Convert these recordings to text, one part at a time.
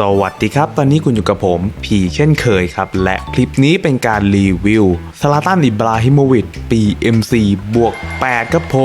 สวัสดีครับ ตอนนี้คุณอยู่กับผมพีเช่นเคยครับ และคลิปนี้เป็นการรีวิวซาลาตันอิบราฮิโมวิชปี MC บวก 8 ครับผ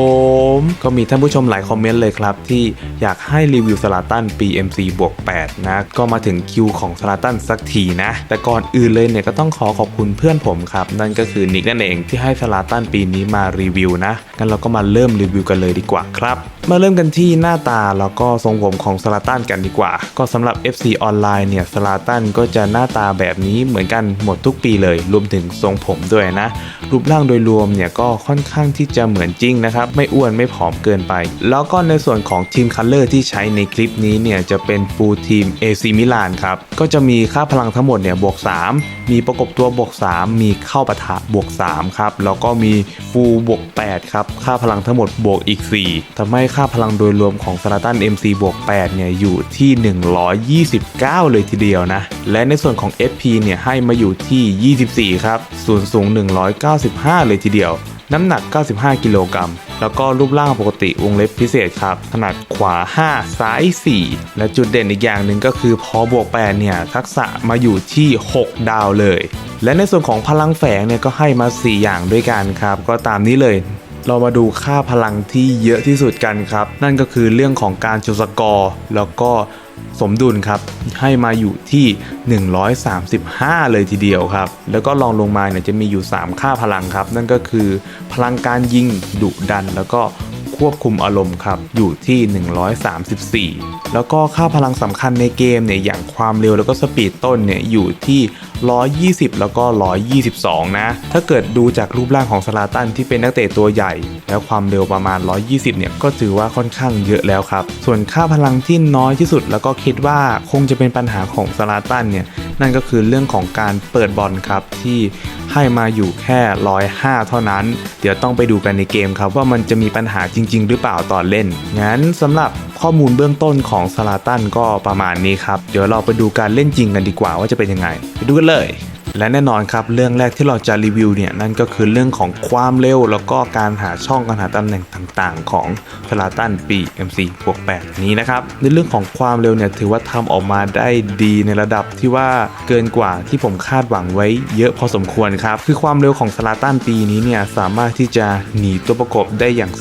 ม ก็มีท่านผู้ชมหลายคอมเมนต์เลยครับ ที่อยากให้รีวิวซาลาตันปี MC บวก 8 นะ ก็มาถึงคิวของซาลาตันสักทีนะ แต่ก่อนอื่นเลยเนี่ยก็ต้องขอขอบคุณเพื่อนผมครับ นั่นก็คือนิกนั่นเองที่ให้ซาลาตันปีนี้มารีวิวนะงั้นเราก็มาเริ่มรีวิวกันเลยดีกว่าครับมาเริ่มกันที่หน้าตาแล้วก็ทรงผมของสลาตันกันดีกว่า ก็สำหรับ FC ออนไลน์เนี่ยสลาตันก็จะหน้าตาแบบนี้เหมือนกันหมดทุกปีเลย รวมถึงทรงผมด้วยนะ รูปร่างโดยรวมเนี่ยก็ค่อนข้างที่จะเหมือนจริงนะครับ ไม่อ้วนไม่ผอมเกินไป แล้วก็ในส่วนของทีมคัลเลอร์ที่ใช้ในคลิปนี้เนี่ยจะเป็นฟูลทีม AC มิลานครับ ก็จะมีค่าพลังทั้งหมดเนี่ยบวก 3 มีประกบตัวบวก 3 มีเข้าปะทะบวก 3 ครับ แล้วก็มีฟูลบวก 8 ครับ ค่าพลังทั้งหมดบวกอีก 4ทำให้ค่าพลังโดยรวมของสลาตัน MC บวก 8 เนี่ยอยู่ที่ 129 เลยทีเดียวนะ และในส่วนของ SP เนี่ยให้มาอยู่ที่ 24 ครับ ส่วนสูง95 เลยทีเดียว น้ำหนัก 95 กิโลกรัม แล้วก็รูปร่างปกติวงเล็บพิเศษครับ ขนาดขวา 5 ซ้าย 4 และจุดเด่นอีกอย่างหนึ่งก็คือพอบวก8เนี่ย ทักษะมาอยู่ที่ 6 ดาวเลย และในส่วนของพลังแฝงเนี่ยก็ให้มา 4 อย่างด้วยกันครับ ก็ตามนี้เลย เรามาดูค่าพลังที่เยอะที่สุดกันครับ นั่นก็คือเรื่องของการจุสกอร์แล้วก็สมดุลครับ ให้มาอยู่ที่ 135 เลยทีเดียวครับ แล้วก็ลองลงมาเนี่ยจะมีอยู่ 3 ค่าพลังครับ นั่นก็คือพลังการยิงดุดันแล้วก็ ควบคุมอารมณ์ครับ อยู่ที่ 134 แล้วก็ค่าพลังสำคัญในเกมเนี่ยอย่างความเร็วแล้วก็สปีดต้นเนี่ยอยู่ที่ 120 แล้วก็ 122 นะ ถ้าเกิดดูจากรูปร่างของสลาตันที่เป็นนักเตะตัวใหญ่ แล้วความเร็วประมาณ 120 เนี่ยก็ถือว่าค่อนข้างเยอะแล้วครับ ส่วนค่าพลังที่น้อยที่สุด แล้วก็คิดว่าคงจะเป็นปัญหาของสลาตันเนี่ยนั่นก็คือเรื่องของการเปิดบอลครับที่ ให้มาอยู่แค่ร้อยห้าเท่านั้น เดี๋ยวต้องไปดูกันในเกมครับว่ามันจะมีปัญหาจริง ๆ หรือเปล่าตอนเล่น งั้นสำหรับข้อมูลเบื้องต้นของซาลาตันก็ประมาณนี้ครับ เดี๋ยวเราไปดูการเล่นจริงกันดีกว่าว่าจะเป็นยังไง ไปดูกันเลย และแน่นอนครับเรื่องแรกที่เราจะรีวิวเนี่ยนั่นก็คือเรื่องของความเร็ว แล้วก็การหาช่องการหาตำแหน่งต่างๆ ของสลาตันปี MC บวก8นี้นะครับในเรื่องของความเร็วเนี่ยถือว่าทำออกมาได้ดีในระดับที่ว่าเกินกว่าที่ผมคาดหวังไว้เยอะพอสมควรครับคือความเร็วของสลาตันปีนี้เนี่ยสามารถที่จะหนีตัวประกบได้อย่าง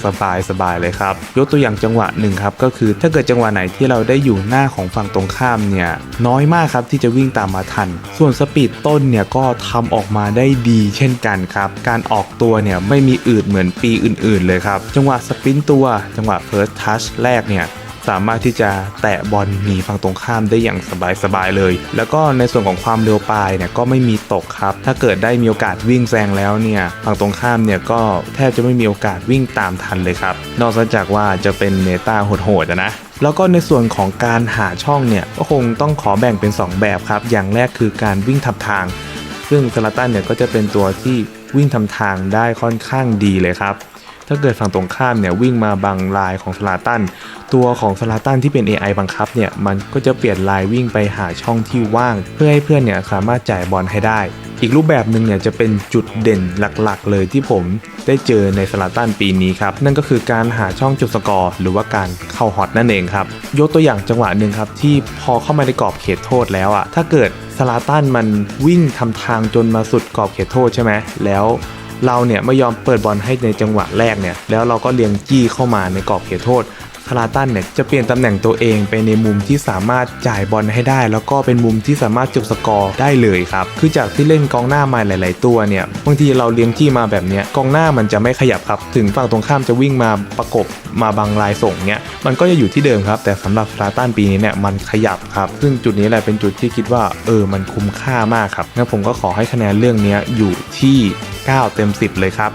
สบายๆเลยครับยกตัวอย่างจังหวะหนึ่งครับก็คือถ้าเกิดจังหวะไหนที่เราได้อยู่หน้าของฝั่งตรงข้ามเนี่ยน้อยมากครับที่จะวิ่งตามมาทัน ส่วนสปีดต้นเนี่ยก็ทำออกมาได้ดีเช่นกันครับ การออกตัวเนี่ยไม่มีอืดเหมือนปีอื่น ๆ เลยครับ จังหวะสปินต์ตัว จังหวะเฟิร์สทัชแรกเนี่ยสามารถที่จะแตะบอลหนีฝั่งตรงข้ามได้อย่างสบายๆเลย แล้วก็ในส่วนของความเร็วปลายเนี่ยก็ไม่มีตกครับ ถ้าเกิดได้มีโอกาสวิ่งแซงแล้วเนี่ยฝั่งตรงข้ามเนี่ยก็แทบจะไม่มีโอกาสวิ่งตามทันเลยครับ นอกจากว่าจะเป็นเมตาโหดๆนะแล้วก็ในส่วนของการหาช่องเนี่ยก็คงต้องขอแบ่งเป็น 2 แบบครับ อย่างแรกคือการวิ่งทับทาง ซึ่งสลาตันเนี่ยก็จะเป็นตัวที่วิ่งทำทางได้ค่อนข้างดีเลยครับ ถ้าเกิดฝั่งตรงข้ามเนี่ยวิ่งมาบังลายของสลาตัน ตัวของสลาตันที่เป็น AI บังคับเนี่ยมันก็จะเปลี่ยนลายวิ่งไปหาช่องที่ว่าง เพื่อให้เพื่อนเนี่ยสามารถจ่ายบอลให้ได้ อีกรูปแบบหนึ่งเนี่ยจะเป็นจุดเด่นหลักๆ เลยที่ผมได้เจอในสลาตันปีนี้ครับ นั่นก็คือการหาช่องจุดสกอร์ หรือว่าการเข้าฮอตนั่นเองครับ ยกตัวอย่างจังหวะหนึ่งครับที่พอเข้ามาในกรอบเขตโทษแล้วอะถ้าเกิดสลาตันมันวิ่งทำทางจนมาสุดกรอบเขตโทษใช่ไหมแล้ว เราเนี่ยไม่ยอมเปิดบอลให้ในจังหวะแรกเนี่ยแล้วเราก็เลี้ยงจี้เข้ามาในกรอบเขตโทษ ทาราตันเนี่ยจะเปลี่ยนตำแหน่งตัวเองไปในมุมที่สามารถจ่ายบอลให้ได้ แล้วก็เป็นมุมที่สามารถจบสกอร์ได้เลยครับ คือจากที่เล่นกองหน้ามาหลาย ๆ ตัวเนี่ยบางทีเราเลี้ยงจี้มาแบบเนี้ยกองหน้ามันจะไม่ขยับครับถึงฝั่งตรงข้ามจะวิ่งมาประกบมาบังลายส่งเนี่ยมันก็จะอยู่ที่เดิมครับ แต่สำหรับทาราตันปีนี้เนี่ยมันขยับครับ ซึ่งจุดนี้แหละเป็นจุดที่คิดว่าเออมันคุ้มค่ามากครับงั้นผมก็ขอให้คะแนนเรื่องนี้อยู่ที่ 9 เต็ม 10 เลยครับ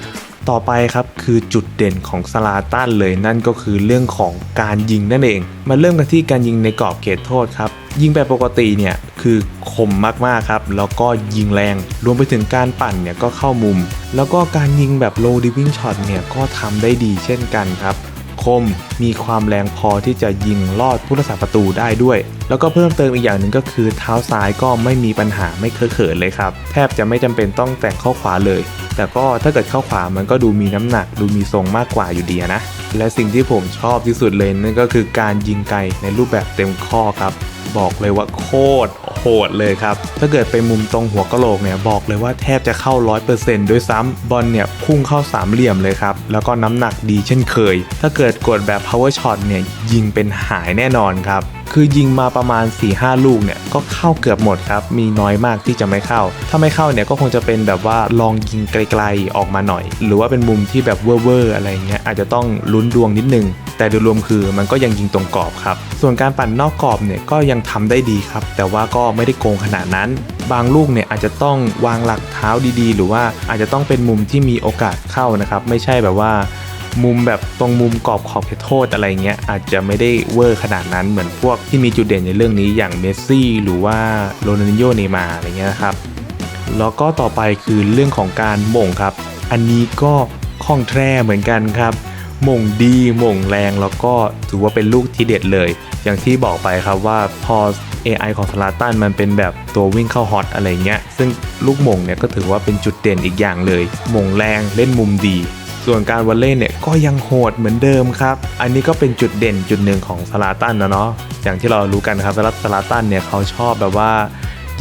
ต่อไปครับคือจุดเด่นของสลาตันเลยนั่นก็คือเรื่องของการยิงนั่นเอง มาเริ่มกันที่การยิงในกรอบเขตโทษครับ ยิงแบบปกติเนี่ยคือคมมากๆครับ แล้วก็ยิงแรง รวมไปถึงการปั่นเนี่ยก็เข้ามุม แล้วก็การยิงแบบ low diving shot เนี่ยก็ทำได้ดีเช่นกันครับคมมีความแรงพอที่จะยิงลอดผู้รักษาประตูได้ด้วย แล้วก็เพิ่มเติมอีกอย่างหนึ่งก็คือเท้าซ้ายก็ไม่มีปัญหาไม่เคอะเขินเลยครับ แทบจะไม่จำเป็นต้องแต่งข้าขวาเลย แต่ก็ถ้าเกิดเข้าขวามันก็ดูมีน้ำหนัก ดูมีทรงมากกว่าอยู่ดีนะ และสิ่งที่ผมชอบที่สุดเลยนั่นก็คือการยิงไกลในรูปแบบเต็มข้อครับ บอกเลยว่าโคตร หดเลยครับ ถ้าเกิดไปมุมตรงหัวกะโหลกเนี่ยบอกเลยว่าแทบจะเข้า 100%ด้วยซ้ำบอลเนี่ยพุ่งเข้าสามเหลี่ยมเลยครับ แล้วก็น้ำหนักดีเช่นเคย ถ้าเกิดกดแบบ power shot เนี่ยยิงเป็นหายแน่นอนครับคือยิงมาประมาณ 4-5 ลูกเนี่ยก็เข้าเกือบหมดครับ มีน้อยมากที่จะไม่เข้า ถ้าไม่เข้าเนี่ยก็คงจะเป็นแบบว่าลองยิงไกลๆออกมาหน่อย หรือว่าเป็นมุมที่แบบเว่อร์ๆอะไรเงี้ยอาจจะต้องลุ้นดวงนิดนึง แต่โดยรวมคือมันก็ยังยิงตรงกรอบครับ ส่วนการปั่นนอกกรอบเนี่ยก็ยังทำได้ดีครับ แต่ว่าก็ไม่ได้โกงขนาดนั้น บางลูกเนี่ยอาจจะต้องวางหลักเท้าดีๆ หรือว่าอาจจะต้องเป็นมุมที่มีโอกาสเข้านะครับ ไม่ใช่แบบว่ามุมแบบตรงมุมกรอบขอบเขตโทษอะไรเงี้ยอาจจะไม่ได้เวอร์ขนาดนั้นเหมือนพวกที่มีจุดเด่นในเรื่องนี้อย่างเมสซี่หรือว่าโรนัลดินโญเนมาอะไรเงี้ยนะครับแล้วก็ต่อไปคือเรื่องของการหม่งครับ อันนี้ก็คล่องแคล่เหมือนกันครับ มงดีมงแรงแล้วก็ถือว่าเป็นลูกที่เด็ดเลย อย่างที่บอกไปครับว่าพอ AI ของสลาตันมันเป็นแบบตัววิ่งเข้าฮอตอะไรเงี้ย ซึ่งลูกมงเนี่ยก็ถือว่าเป็นจุดเด่นอีกอย่างเลย มงแรงเล่นมุมดี ส่วนการวอลเล่เนี่ยก็ยังโหดเหมือนเดิมครับ อันนี้ก็เป็นจุดเด่นจุดหนึ่งของสลาตันนะเนาะ อย่างที่เรารู้กันครับสำหรับสลาตันเนี่ยเขาชอบแบบว่า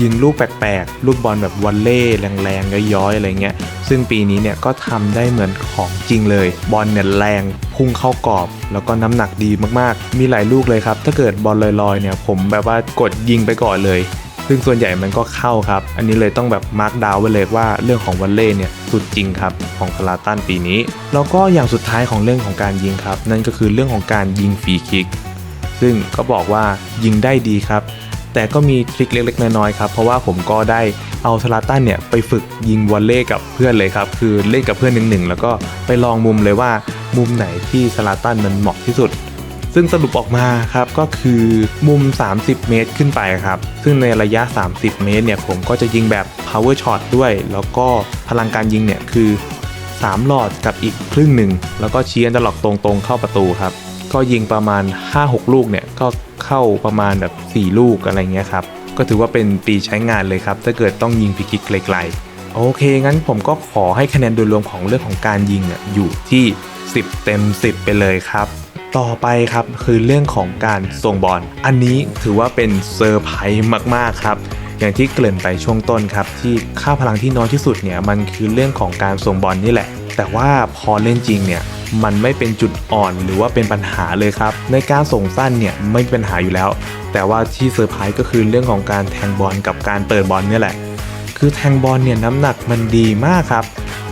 ยิงลูกแปลกๆ ลูกบอลแบบวอลเล่แรงๆย้อยๆอะไรเงี้ย ซึ่งปีนี้เนี่ยก็ทำได้เหมือนของจริงเลย บอลเนี่ยแรงพุ่งเข้ากรอบ แล้วก็น้ำหนักดีมากๆ มีหลายลูกเลยครับ ถ้าเกิดบอลลอยๆเนี่ยผมแบบว่ากดยิงไปก่อนเลยซึ่งส่วนใหญ่มันก็เข้าครับ อันนี้เลยต้องแบบมาร์กดาวไว้เลยว่าเรื่องของวอลเล่เนี่ยสุดจริงครับของสลาตันปีนี้ แล้วก็อย่างสุดท้ายของเรื่องของการยิงครับ นั่นก็คือเรื่องของการยิงฟรีคิก ซึ่งก็บอกว่ายิงได้ดีครับ แต่ก็มีทริคเล็ก ๆ น้อยๆครับเพราะว่าผมก็ได้เอาสลาตันเนี่ยไปฝึกยิงวอลเล่กับเพื่อนเลยครับคือเล่นกับเพื่อนหนึ่งๆแล้วก็ไปลองมุมเลยว่ามุมไหนที่สลาตันมันเหมาะที่สุด ซึ่งสรุปออกมาครับก็คือมุม 30 เมตรขึ้นไปครับ ซึ่งในระยะ 30 เมตรเนี่ยผมก็จะยิงแบบ power shot ด้วย แล้วก็พลังการยิงเนี่ยคือ 3 หลอดกับอีกครึ่งหนึ่งแล้วก็เชี้อันตลอกตรงๆเข้าประตูครับ ก็ยิงประมาณ 5-6 ลูกเนี่ยก็เข้าประมาณแบบ 4 ลูกอะไรเงี้ยครับก็ถือว่าเป็นปีใช้งานเลยครับ ถ้าเกิดต้องยิงพิกิกไกลๆ โอเค งั้นผมก็ขอให้คะแนนโดยรวมของเรื่องของการยิงอยู่ที่ 10 เต็ม 10 ไปเลยครับ ต่อไปครับคือเรื่องของการส่งบอล อันนี้ถือว่าเป็นเซอร์ไพรส์มากๆครับ อย่างที่เกริ่นไปช่วงต้นครับ ที่ค่าพลังที่น้อยที่สุดเนี่ยมันคือเรื่องของการส่งบอลนี่แหละ แต่ว่าพอเล่นจริงเนี่ย มันไม่เป็นจุดอ่อนหรือว่าเป็นปัญหาเลยครับ ในการส่งสั้นเนี่ยไม่เป็นปัญหาอยู่แล้ว แต่ว่าที่เซอร์ไพรส์ก็คือเรื่องของการแทงบอลกับการเปิดบอลเนี่ยแหละ คือแทงบอลเนี่ยน้ำหนักมันดีมากครับ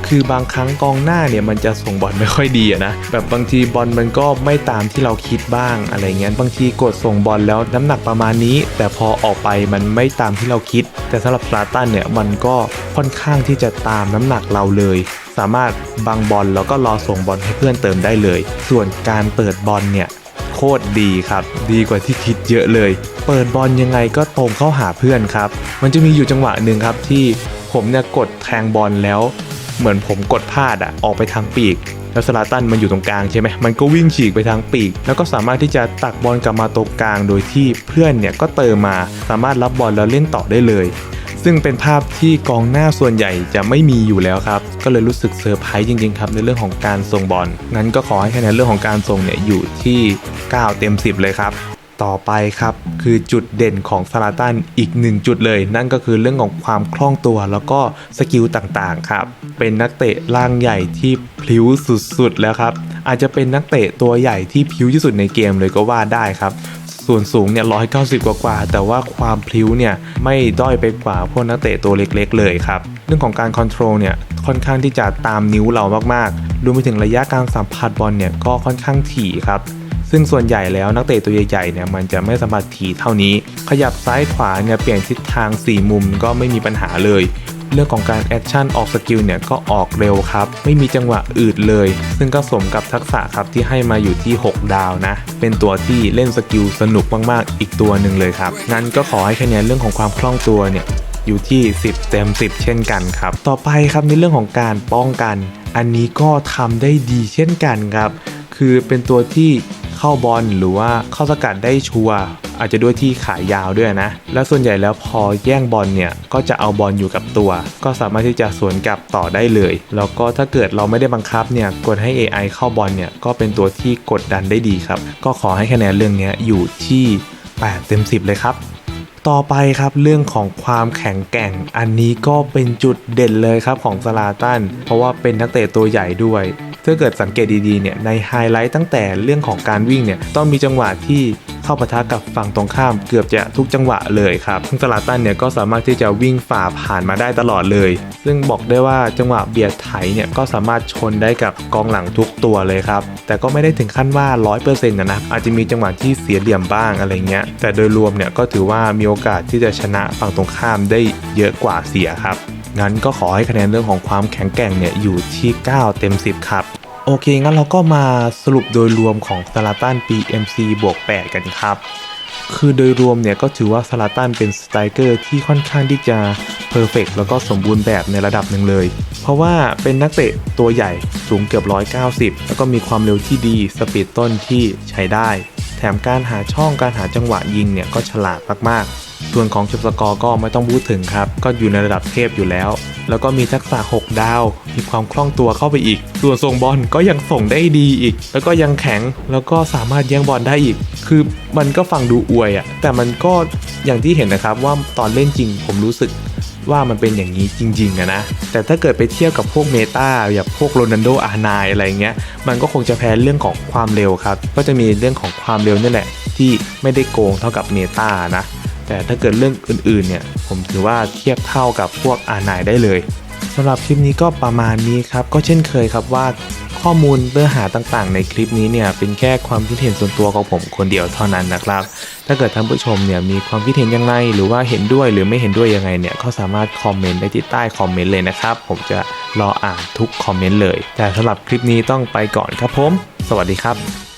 คือบางครั้งกองหน้าเนี่ยมันจะส่งบอลไม่ค่อยดีอะนะแบบบางทีบอลมันก็ไม่ตามที่เราคิดบ้างอะไรเงี้ยบางทีกดส่งบอลแล้วน้ำหนักประมาณนี้ แต่พอออกไปมันไม่ตามที่เราคิด แต่สำหรับซาตันเนี่ยมันก็ค่อนข้างที่จะตามน้ำหนักเราเลย สามารถบังบอลแล้วก็รอส่งบอลให้เพื่อนเติมได้เลย ส่วนการเปิดบอลเนี่ยโคตรดีครับ ดีกว่าที่คิดเยอะเลย เปิดบอลยังไงก็ตรงเข้าหาเพื่อนครับ มันจะมีอยู่จังหวะหนึ่งครับที่ผมเนี่ยกดแทงบอลแล้ว เหมือนผมกดพลาดอะออกไปทางปีกแล้วสลาตันมันอยู่ตรงกลางใช่ไหมมันก็วิ่งฉีกไปทางปีก แล้วก็สามารถที่จะตักบอลกลับมาตรงกลาง โดยที่เพื่อนเนี่ยก็เติมมาสามารถรับบอลแล้วเล่นต่อได้เลย ซึ่งเป็นภาพที่กองหน้าส่วนใหญ่จะไม่มีอยู่แล้วครับ ก็เลยรู้สึกเซอร์ไพรส์จริงๆครับในเรื่องของการส่งบอลงั้นก็ขอให้คะแนนเรื่องของการส่งเนี่ยอยู่ที่ 9 เต็ม 10 เลยครับต่อไปครับ คือจุดเด่นของซาลาตันอีกหนึ่งจุดเลย นั่นก็คือเรื่องของความคล่องตัวแล้วก็สกิลต่างๆครับ เป็นนักเตะร่างใหญ่ที่พลิ้วสุดๆแล้วครับ อาจจะเป็นนักเตะตัวใหญ่ที่พลิ้วที่สุดในเกมเลยก็ว่าได้ครับ ส่วนสูงเนี่ย 190 กว่ากว่า แต่ว่าความพลิ้วเนี่ย ไม่ด้อยไปกว่าพวกนักเตะตัวเล็กๆ เลยครับ เรื่องของการคอนโทรลเนี่ย ค่อนข้างที่จะตามนิ้วเรามากๆ รวมไปถึงระยะการสัมผัสบอลเนี่ย ก็ค่อนข้างถี่ครับซึ่งส่วนใหญ่แล้วนักเตะตัวใหญ่ๆเนี่ยมันจะไม่สามารถถี่เท่านี้ ขยับซ้ายขวาเนี่ยเปลี่ยนทิศทาง 4 มุมก็ไม่มีปัญหาเลย เรื่องของการแอคชั่นออกสกิลเนี่ยก็ออกเร็วครับ ไม่มีจังหวะอืดเลย ซึ่งก็สมกับทักษะครับที่ให้มาอยู่ที่ 6 ดาวนะ เป็นตัวที่เล่นสกิลสนุกมากๆ อีกตัวหนึ่งเลยครับ งั้นก็ขอให้คะแนนเรื่องของความคล่องตัวเนี่ยอยู่ที่ 10 เต็ม 10 เช่นกันครับ ต่อไปครับในเรื่องของการป้องกัน อันนี้ก็ทำได้ดีเช่นกันครับ คือเป็นตัวที่ เข้าบอลหรือว่าเข้าสกัดได้ชัวร์อาจจะด้วยที่ขายาวด้วยนะ และส่วนใหญ่แล้วพอแย่งบอลเนี่ยก็จะเอาบอลอยู่กับตัว ก็สามารถที่จะสวนกลับต่อได้เลย แล้วก็ถ้าเกิดเราไม่ได้บังคับเนี่ยกดให้ AI เข้าบอลเนี่ยก็เป็นตัวที่กดดันได้ดีครับ ก็ขอให้คะแนนเรื่องนี้อยู่ที่ 8 เต็ม 10 เลยครับต่อไปครับเรื่องของความแข็งแกร่ง อันนี้ก็เป็นจุดเด่นเลยครับของซาลาตัน เพราะว่าเป็นนักเตะตัวใหญ่ด้วย ถ้าเกิดสังเกตดีๆเนี่ยในไฮไลท์ตั้งแต่เรื่องของการวิ่งเนี่ยต้องมีจังหวะที่เข้าปะทะกับฝั่งตรงข้ามเกือบจะทุกจังหวะเลยครับซึ่งซาลาตันเนี่ยก็สามารถที่จะวิ่งฝ่าผ่านมาได้ตลอดเลย ซึ่งบอกได้ว่าจังหวะเบียดไถเนี่ยก็สามารถชนได้กับกองหลังทุกตัวเลยครับ แต่ก็ไม่ได้ถึงขั้นว่า 100%นะนะ อาจจะมีจังหวะที่เสียเหลี่ยมบ้างอะไรเงี้ย แต่โดยรวมเนี่ยก็ถือว่ามีโอกาสที่จะชนะฝั่งตรงข้ามได้เยอะกว่าเสียครับ งั้นก็ขอให้คะแนนเรื่องของความแข็งแกร่งเนี่ยอยู่ที่ 9 เต็ม 10 ครับ โอเค งั้นเราก็มาสรุปโดยรวมของซาลาตันปี MC บวก 8 กันครับ คือโดยรวมเนี่ยก็ถือว่าซาลาตันเป็นสไตรเกอร์ที่ค่อนข้างที่จะเพอร์เฟกแล้วก็สมบูรณ์แบบในระดับหนึ่งเลย เพราะว่าเป็นนักเตะตัวใหญ่สูงเกือบ 190 แล้วก็มีความเร็วที่ดีสปีดต้นที่ใช้ได้ แถมการหาช่องการหาจังหวะยิงเนี่ยก็ฉลาดมากๆ ส่วนของจบสกอร์ก็ไม่ต้องพูดถึงครับ ก็อยู่ในระดับเทพอยู่แล้ว แล้วก็มีทักษะ 6 ดาว มีความคล่องตัวเข้าไปอีก ส่วนส่งบอลก็ยังส่งได้ดีอีก แล้วก็ยังแข็ง แล้วก็สามารถแย่งบอลได้อีก คือมันก็ฟังดูอวยอะแต่มันก็อย่างที่เห็นนะครับว่าตอนเล่นจริงผมรู้สึกว่ามันเป็นอย่างนี้จริงๆอะนะ แต่ถ้าเกิดไปเทียบกับพวกเมตาอย่างพวกโรนันโดอาร์ไนอะไรเงี้ย มันก็คงจะแพ้เรื่องของความเร็วครับ ก็จะมีเรื่องของความเร็วนี่แหละ ที่ไม่ได้โกงเท่ากับเมตานะ แต่ถ้าเกิดเรื่องอื่นๆเนี่ยผมถือว่าเทียบเท่ากับพวกอาร์ไนได้เลยสำหรับคลิปนี้ก็ประมาณนี้ครับ ก็เช่นเคยครับว่าข้อมูลเนื้อหาต่างๆ ในคลิปนี้เนี่ยเป็นแค่ความคิดเห็นส่วนตัวของผมคนเดียวเท่านั้นนะครับ ถ้าเกิดท่านผู้ชมเนี่ยมีความคิดเห็นยังไง หรือว่าเห็นด้วยหรือไม่เห็นด้วยยังไงเนี่ยก็สามารถคอมเมนต์ได้ที่ใต้คอมเมนต์เลยนะครับ ผมจะรออ่านทุกคอมเมนต์เลย แต่สำหรับคลิปนี้ต้องไปก่อนครับผม สวัสดีครับ